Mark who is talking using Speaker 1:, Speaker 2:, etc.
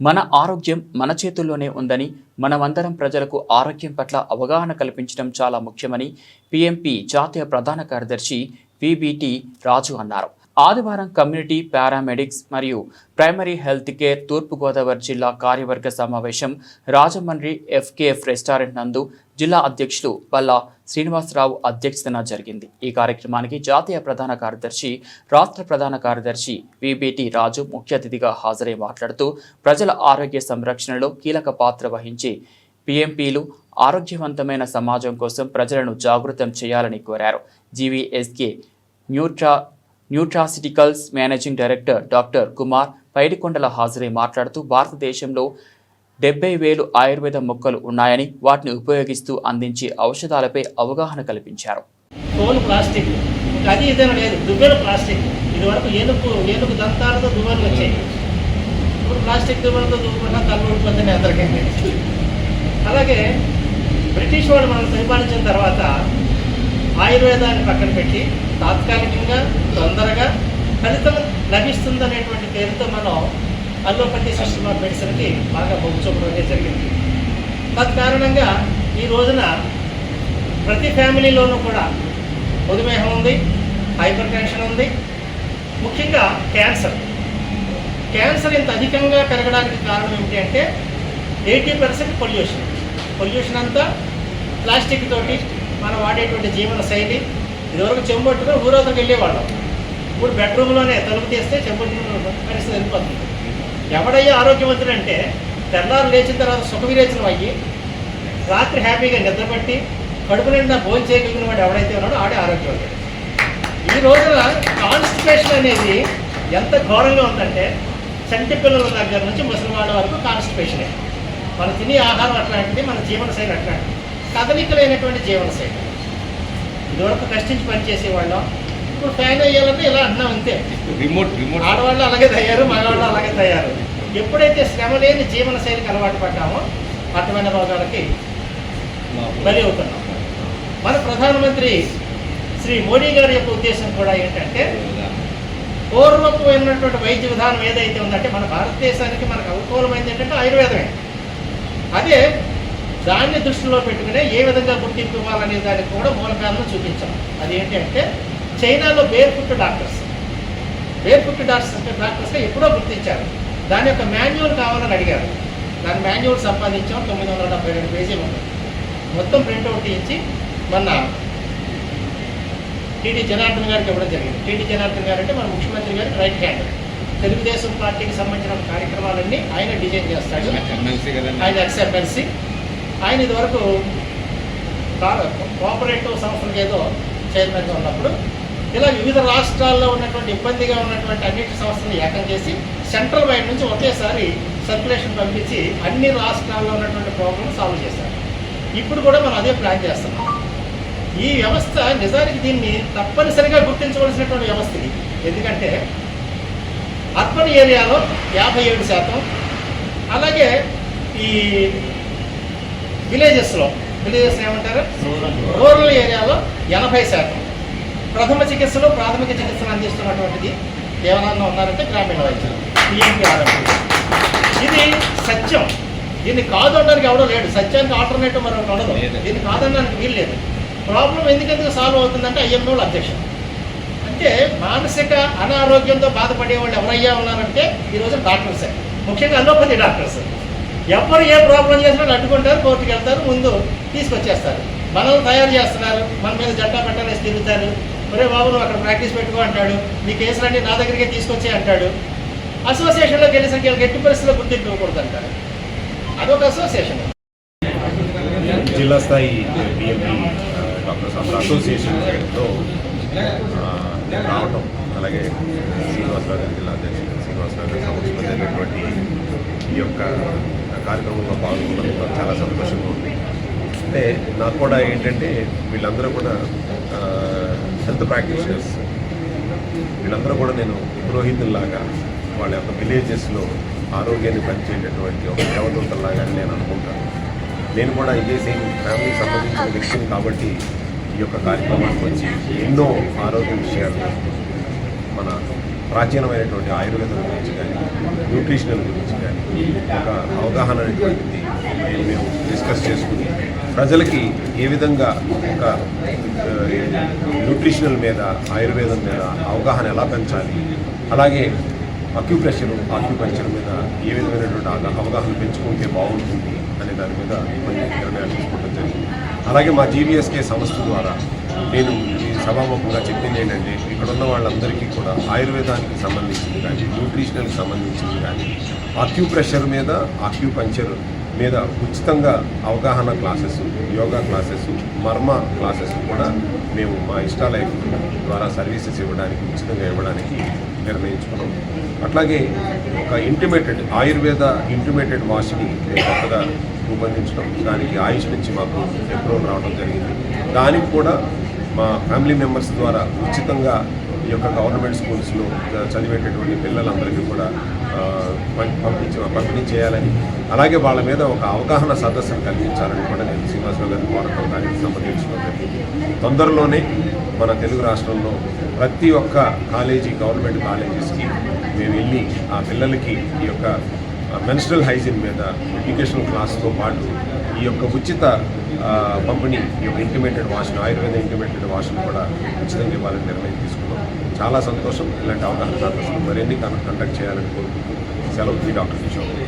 Speaker 1: మన ఆరోగ్యం మన చేతుల్లోనే ఉందని మనమందరం ప్రజలకు ఆరోగ్యం పట్ల అవగాహన కల్పించడం చాలా ముఖ్యమని పిఎంపి జాతీయ ప్రధాన కార్యదర్శి విబిటి రాజు అన్నారు. ఆదివారం కమ్యూనిటీ పారామెడిక్స్ మరియు ప్రైమరీ హెల్త్ కేర్ తూర్పుగోదావరి జిల్లా కార్యవర్గ సమావేశం రాజమండ్రి ఎఫ్కేఎఫ్ రెస్టారెంట్ నందు జిల్లా అధ్యక్షులు బల్లా శ్రీనివాసరావు అధ్యక్షతన జరిగింది. ఈ కార్యక్రమానికి జాతీయ ప్రధాన కార్యదర్శి రాష్ట్ర ప్రధాన కార్యదర్శి విబిటి రాజు ముఖ్య అతిథిగా హాజరై మాట్లాడుతూ ప్రజల ఆరోగ్య సంరక్షణలో కీలక పాత్ర వహించి పిఎంపీలు ఆరోగ్యవంతమైన సమాజం కోసం ప్రజలను జాగృతం చేయాలని కోరారు. GVSK nutra nutraceuticals managing director doctor Kumar Paidikondala హాజరై మాట్లాడుతూ భారతదేశంలో డెబ్బై వేలు ఆయుర్వేద మొక్కలు ఉన్నాయని వాటిని ఉపయోగిస్తూ అందించే ఔషధాలపై అవగాహన కల్పించారు.
Speaker 2: తోలు ప్లాస్టిక్. అది ఇదేనా లేదు. దువ్వెలు ప్లాస్టిక్. ఇది వరకు ఏనుగు ఏనుగు దంతాలతో దువ్వెలు వచ్చాయి. ఇప్పుడు ప్లాస్టిక్ దువ్వెలతో దువ్వకుండా తల్లు ఊడిపోతుంది అందరికీ. అలాగే బ్రిటిష్ వాళ్ళు మనం పరిపాలించిన తర్వాత ఆయుర్వేదాన్ని పక్కన పెట్టి తాత్కాలికంగా తొందరగా ఫలితం లభిస్తుందనేటువంటి పేరుతో మనం అల్లోపతి సిస్టమ్ ఆఫ్ మెడిసిన్కి బాగా మొగ్గు అనేది జరిగింది. తత్కారణంగా ఈ రోజున ప్రతి ఫ్యామిలీలోనూ కూడా మధుమేహం ఉంది హైపర్ టెన్షన్ ఉంది ముఖ్యంగా క్యాన్సర్. క్యాన్సర్ ఇంత అధికంగా పెరగడానికి కారణం ఏమిటి అంటే ఎయిటీ పర్సెంట్ పొల్యూషన్. పొల్యూషన్ అంతా ప్లాస్టిక్ తోటి మనం వాడేటువంటి జీవన శైలి. ఇదివరకు చెంబొట్టుగా ఊరోతకు వెళ్ళేవాళ్ళం. ఇప్పుడు బెడ్రూమ్లోనే తలుపు తీస్తే చెంబొట్టు పరిస్థితి వెళ్ళిపోతుంది. ఎవడయ్యా ఆరోగ్యవంతుడు అంటే తెల్లారు లేచిన తర్వాత సుఖ విరేచనం అయ్యి రాత్రి హ్యాపీగా నిద్రపట్టి కడుపు నిండా భోజనం చేయగలిగిన వాడు ఎవడైతే ఉన్నాడో ఆడే ఆరోగ్యవంతుడు. ఈ రోజున కాన్స్టిపేషన్ అనేది ఎంత ఘోరంగా ఉందంటే చంటి పిల్లల దగ్గర నుంచి ముసలివాళ్ళ వరకు కాన్స్టిపేషనే. మనం తినే ఆహారం అట్లాంటిది మన జీవనశైలి అట్లాంటిది. కదలికలైనటువంటి జీవనశైలి ఇదివరకు కష్టించి పనిచేసేవాళ్ళం. ఇప్పుడు ఫ్యాన్ అయ్యాలంటే ఇలా అంటున్నాం అంతే.
Speaker 3: Remote remote.
Speaker 2: ఆడవాళ్ళు అలాగే తయారు మగవాళ్ళు అలాగే తయారు. ఎప్పుడైతే శ్రమ లేని జీవన శైలికి అలవాటు పడ్డామో అర్థమైన రోగాలకి బలి అవుతున్నాం. మన ప్రధానమంత్రి శ్రీ మోడీ గారి యొక్క ఉద్దేశం కూడా ఏంటంటే పూర్వపు ఉన్నటువంటి వైద్య విధానం ఏదైతే ఉందంటే మన భారతదేశానికి మనకు అనుకూలమైంది ఏంటంటే ఆయుర్వేదమే. అదే దాన్ని దృష్టిలో పెట్టుకునే ఏ విధంగా గుర్తింపు ఇవ్వాలనే దానికి కూడా మూలకాలను చూపించాం. అది ఏంటంటే చైనాలో barefoot doctors barefoot doctors అంటే డాక్టర్స్గా ఎప్పుడో గుర్తించారు. దాని యొక్క మాన్యువల్ కావాలని అడిగారు. దాని మాన్యువల్ సంపాదించాం తొమ్మిది వందల డెబ్బై రెండు పేజీలు ఉంది. మొత్తం ప్రింట్అవుట్ తీయించి మొన్న టీడీ జనార్దన్ గారికి ఇవ్వడం జరిగింది. టీడీ జనార్దన్ గారు అంటే మన ముఖ్యమంత్రి గారికి రైట్ హ్యాండ్ తెలుగుదేశం పార్టీకి సంబంధించిన కార్యక్రమాలన్నీ ఆయన డిజైన్ చేస్తాడు. ఆయన ఎక్సెప్టెన్సీ ఆయన ఇదివరకు కోఆపరేటివ్ సంస్థలకు ఏదో చైర్మన్గా ఉన్నప్పుడు ఇలా వివిధ రాష్ట్రాల్లో ఉన్నటువంటి ఇబ్బందిగా ఉన్నటువంటి అన్నిటి సంస్థలను ఏకం చేసి సెంట్రల్ వైడ్ నుంచి ఒకేసారి సర్క్యులేషన్ పంపించి అన్ని రాష్ట్రాల్లో ఉన్నటువంటి ప్రాబ్లమ్ సాల్వ్ చేశారు. ఇప్పుడు కూడా మనం అదే ప్లాన్ చేస్తున్నాం ఈ వ్యవస్థ నిజానికి దీన్ని తప్పనిసరిగా గుర్తించవలసినటువంటి వ్యవస్థ ఇది. ఎందుకంటే అర్బన్ ఏరియాలో యాభై ఏడు శాతం అలాగే ఈ విలేజెస్లో విలేజెస్ ఏమంటారు? రూరల్ ఏరియాలో ఎనభై శాతం. ప్రథమ చికిత్సలు ప్రాథమిక చికిత్సలు అందిస్తున్నటువంటిది ఏమన్నా ఉన్నారంటే గ్రామీణ వైద్యం పిఎంపీ ఆరోగ్యం ఇది సత్యం. దీన్ని కాదు అనడానికి ఎవడో లేడు. సత్యానికి ఆల్టర్నేటివ్ మరొకటి ఉండదు.
Speaker 3: లేదు.
Speaker 2: దీన్ని కాదనడానికి వీలు లేదు. ప్రాబ్లం ఎందుకెందుకు సాల్వ్ అవుతుందంటే ఐఎంఓ అధ్యక్షుడు. అంటే మానసిక అనారోగ్యంతో బాధపడే వాళ్ళు ఎవరయ్యా ఉన్నారంటే ఈరోజు డాక్టర్సే. ముఖ్యంగా అలోపతి డాక్టర్స్. ఎవరు ఏ ప్రాబ్లం చేసినా అడ్డుకుంటారు కోర్టుకి వెళ్తారు ముందు తీసుకొచ్చేస్తారు. మనల్ని తయారు చేస్తున్నారు. మన మీద జట్టా పెట్టాలేసి తిరుగుతారు. ఒరే బాబు నువ్వు అక్కడ ప్రాక్టీస్ పెట్టుకో అంటాడు. నీ కేసులన్నీ నా దగ్గరికే తీసుకొచ్చే అంటాడు. అసోసియేషన్లో గెలిచిన వీళ్ళకి ఎట్టి పరిస్థితుల్లో గుర్తింపు ఇవ్వకూడదు అంటారు అదొక అసోసియేషన్
Speaker 4: జిల్లా స్థాయి బిఎంపి డాక్టర్స్ అందరూ రావటం అలాగే శ్రీనివాసరావు గారి జిల్లా అధ్యక్షుడు శ్రీనివాసరావు గారి సమక్షంలో జరిగినటువంటి ఈ యొక్క కార్యక్రమంలో పాల్గొనడం చాలా సంతోషంగా ఉంది. అంటే నాకు కూడా ఏంటంటే వీళ్ళందరూ కూడా హెల్త్ ప్రాక్టీషనర్స్. వీళ్ళందరూ కూడా నేను పురోహితుల్లాగా వాళ్ళ యొక్క విలేజెస్లో ఆరోగ్యాన్ని పనిచేయటటువంటి ఒక దేవదూతల్లాగా అని నేను అనుకుంటాను. నేను కూడా ఇదే సేమ్ ఫ్యామిలీకి సంబంధించిన వ్యక్తిని కాబట్టి ఈ యొక్క కార్యక్రమానికి వచ్చి ఎన్నో ఆరోగ్య విషయాలు మన ప్రాచీనమైనటువంటి ఆయుర్వేదం గురించి కానీ న్యూట్రిషనల్ గురించి కానీ ఒక అవగాహన అనేటువంటిది మేము మేము డిస్కస్ చేసుకుని ప్రజలకి ఏ విధంగా ఒక న్యూట్రిషనల్ మీద ఆయుర్వేదం మీద అవగాహన ఎలా పెంచాలి? అలాగే అక్యుప్రెషర్ ఆక్యుపంచర్ మీద ఏ విధమైనటువంటి అవగాహన పెంచుకుంటే బాగుంటుంది అనే దాని మీద కొన్ని నిర్ణయాలు తీసుకోవడం జరిగింది. అలాగే మా జీవీఎస్కే సంస్థ ద్వారా నేను ఈ సభాముఖంగా చెప్పింది ఏంటంటే ఇక్కడ ఉన్న వాళ్ళందరికీ కూడా ఆయుర్వేదానికి సంబంధించింది కానీ న్యూట్రిషనల్కి సంబంధించింది కానీ ఆక్యుప్రెషర్ మీద ఆక్యుపంచర్ మీద ఉచితంగా అవగాహన classes yoga classes marma classes కూడా మేము మా ఇష్టాలైఫ్ ద్వారా సర్వీసెస్ ఇవ్వడానికి ఉచితంగా ఇవ్వడానికి నిర్ణయించుకున్నాం. అట్లాగే ఒక ఇంటిమేటెడ్ ఆయుర్వేద ఇంటిమేటెడ్ వాష్ని మేము కొత్తగా రూపొందించడం దానికి ఆయుష్ నుంచి మాకు అప్రూవల్ రావడం జరిగింది. దానికి కూడా మా ఫ్యామిలీ మెంబర్స్ ద్వారా ఉచితంగా ఈ యొక్క గవర్నమెంట్ స్కూల్స్లో చదివేటటువంటి పిల్లలందరికీ కూడా పంపించి పంపిణీ చేయాలని అలాగే వాళ్ళ మీద ఒక అవగాహన సదస్సును కల్పించాలని కూడా నేను శ్రీనివాసరావు గారిని కోరటం దానికి సంప్రదించడం జరిగింది తొందరలోనే మన తెలుగు రాష్ట్రంలో ప్రతి ఒక్క కాలేజీ గవర్నమెంట్ కాలేజెస్కి మేము వెళ్ళి ఆ పిల్లలకి ఈ యొక్క మెన్స్ట్రల్ హైజీన్ మీద ఎడ్యుకేషనల్ క్లాస్తో పాటు ఈ యొక్క ఉచిత పంపిణీ ఈ యొక్క ఇంటిమేటెడ్ వాష్ను ఆయుర్వేద ఇంటిమేటెడ్ వాష్ను కూడా ఉచితంగా ఇవ్వాలని నిర్ణయం తీసుకున్నాం. చాలా సంతోషం. ఇలాంటి అవగాహన సంతోషం మరిన్ని కండక్ట్ చేయాలని కోరుకుంటూ సెలవు మీ డాక్టర్ కిషోర్.